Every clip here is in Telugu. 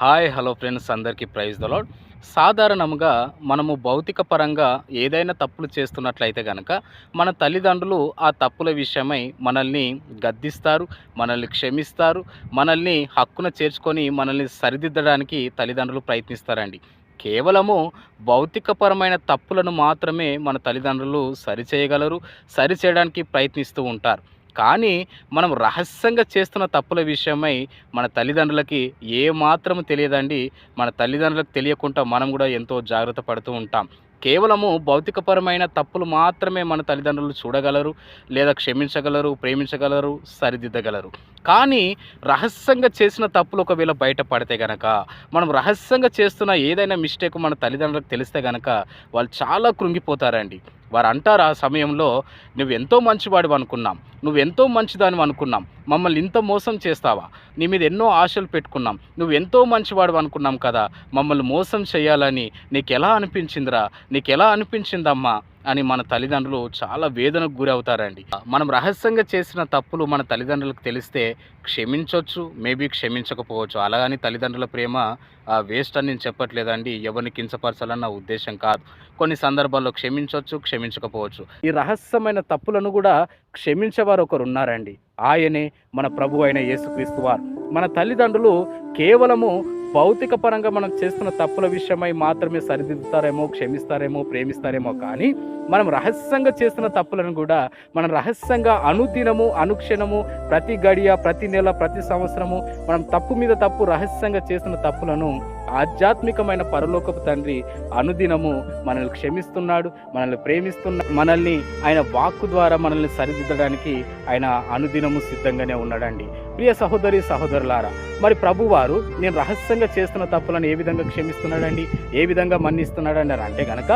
హాయ్ హలో ఫ్రెండ్స్ అందరికీ ప్రైజ్ దలాడ్ సాధారణంగా మనము భౌతిక పరంగా ఏదైనా తప్పులు చేస్తున్నట్లయితే కనుక మన తల్లిదండ్రులు ఆ తప్పుల విషయమై మనల్ని గద్దిస్తారు మనల్ని క్షమిస్తారు మనల్ని హక్కున చేర్చుకొని మనల్ని సరిదిద్దడానికి తల్లిదండ్రులు ప్రయత్నిస్తారండి. కేవలము భౌతికపరమైన తప్పులను మాత్రమే మన తల్లిదండ్రులు సరిచేయగలరు సరిచేయడానికి ప్రయత్నిస్తూ ఉంటారు. కానీ మనం రహస్యంగా చేస్తున్న తప్పుల విషయమై మన తల్లిదండ్రులకి ఏ మాత్రం తెలియదండి. మన తల్లిదండ్రులకు తెలియకుండా మనం కూడా ఎంతో జాగ్రత్త పడుతూ ఉంటాం. కేవలము భౌతికపరమైన తప్పులు మాత్రమే మన తల్లిదండ్రులు చూడగలరు లేదా క్షమించగలరు ప్రేమించగలరు సరిదిద్దగలరు. కానీ రహస్యంగా చేసిన తప్పులు ఒకవేళ బయటపడితే గనక మనం రహస్యంగా చేస్తున్న ఏదైనా మిస్టేక్ మన తల్లిదండ్రులకు తెలిస్తే గనక వాళ్ళు చాలా కృంగిపోతారండి. వారు అంటారు ఆ సమయంలో నువ్వు ఎంతో మంచివాడు అనుకున్నాం. నువ్వెంతో మంచిదాని అనుకున్నాం. మమ్మల్ని ఇంత మోసం చేస్తావా? నీ మీద ఎన్నో ఆశలు పెట్టుకున్నాం. నువ్వు ఎంతో మంచివాడు అనుకున్నాం కదా. మమ్మల్ని మోసం చేయాలని నీకు ఎలా అనిపించిందిరా? నీకు ఎలా అనిపించిందమ్మా? అని మన తల్లిదండ్రులు చాలా వేదనకు గురవుతారండి. మనం రహస్యంగా చేసిన తప్పులు మన తల్లిదండ్రులకు తెలిస్తే క్షమించవచ్చు మేబీ క్షమించకపోవచ్చు. అలాగని తల్లిదండ్రుల ప్రేమ వేస్ట్ అని నేను చెప్పట్లేదండి. ఎవరిని కించపరచాలన్న ఉద్దేశం కాదు. కొన్ని సందర్భాల్లో క్షమించవచ్చు క్షమించకపోవచ్చు. ఈ రహస్యమైన తప్పులను కూడా క్షమించేవారు ఒకరు ఉన్నారండి. ఆయనే మన ప్రభు అయిన యేసుక్రీస్తు వారు. మన తల్లిదండ్రులు కేవలము భౌతిక పరంగా మనం చేస్తున్న తప్పుల విషయమై మాత్రమే సరిదిద్దుతారేమో క్షమిస్తారేమో ప్రేమిస్తారేమో కానీ మనం రహస్యంగా చేస్తున్న తప్పులను కూడా మనం రహస్యంగా అనుదినము అనుక్షణము ప్రతి గడియ ప్రతి నెల ప్రతి సంవత్సరము మనం తప్పు మీద తప్పు రహస్యంగా చేస్తున్న తప్పులను ఆధ్యాత్మికమైన పరలోకపు తండ్రి అనుదినము మనల్ని క్షమిస్తున్నాడు మనల్ని ప్రేమిస్తున్నాడు మనల్ని ఆయన వాక్కు ద్వారా మనల్ని సరిదిద్దడానికి ఆయన అనుదినము సిద్ధంగానే ఉన్నాడండి. ప్రియ సహోదరి సహోదరులారా మరి ప్రభువారు నేను రహస్యంగా చేస్తున్న తప్పులను ఏ విధంగా క్షమిస్తున్నాడండి? ఏ విధంగా మన్నిస్తున్నాడండి అని అంటే గనక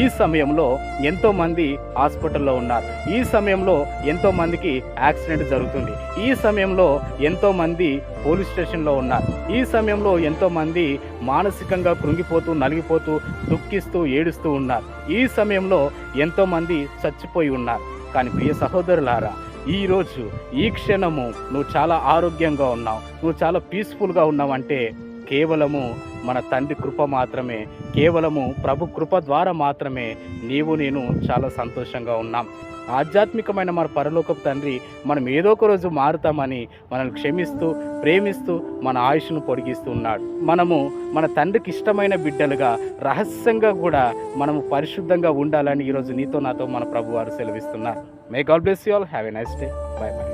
ఈ సమయంలో ఎంతోమంది హాస్పిటల్లో ఉన్నారు. ఈ సమయంలో ఎంతోమందికి యాక్సిడెంట్ జరుగుతుంది. ఈ సమయంలో ఎంతోమంది పోలీస్ స్టేషన్లో ఉన్నారు. ఈ సమయంలో ఎంతోమంది మానసికంగా కృంగిపోతూ నలిగిపోతూ దుఃఖిస్తూ ఏడుస్తూ ఉన్నారు. ఈ సమయంలో ఎంతోమంది చచ్చిపోయి ఉన్నారు. కానీ ప్రియ సహోదరులారా ఈరోజు ఈ క్షణము నువ్వు చాలా ఆరోగ్యంగా ఉన్నావు. నువ్వు చాలా పీస్ఫుల్గా ఉన్నావంటే కేవలము మన తండ్రి కృప మాత్రమే కేవలము ప్రభు కృప ద్వారా మాత్రమే నీవు నేను చాలా సంతోషంగా ఉన్నాం. ఆధ్యాత్మికమైన మన పరలోకపు తండ్రి మనం ఏదో ఒక రోజు మారుతామని మనల్ని క్షమిస్తూ ప్రేమిస్తూ మన ఆయుష్ను పొడిగిస్తూ ఉన్నాడు. మనము మన తండ్రికి ఇష్టమైన బిడ్డలుగా రహస్యంగా కూడా మనము పరిశుద్ధంగా ఉండాలని ఈరోజు నీతో నాతో మన ప్రభువారు సెలవిస్తున్నారు. May God bless you all have a nice day bye bye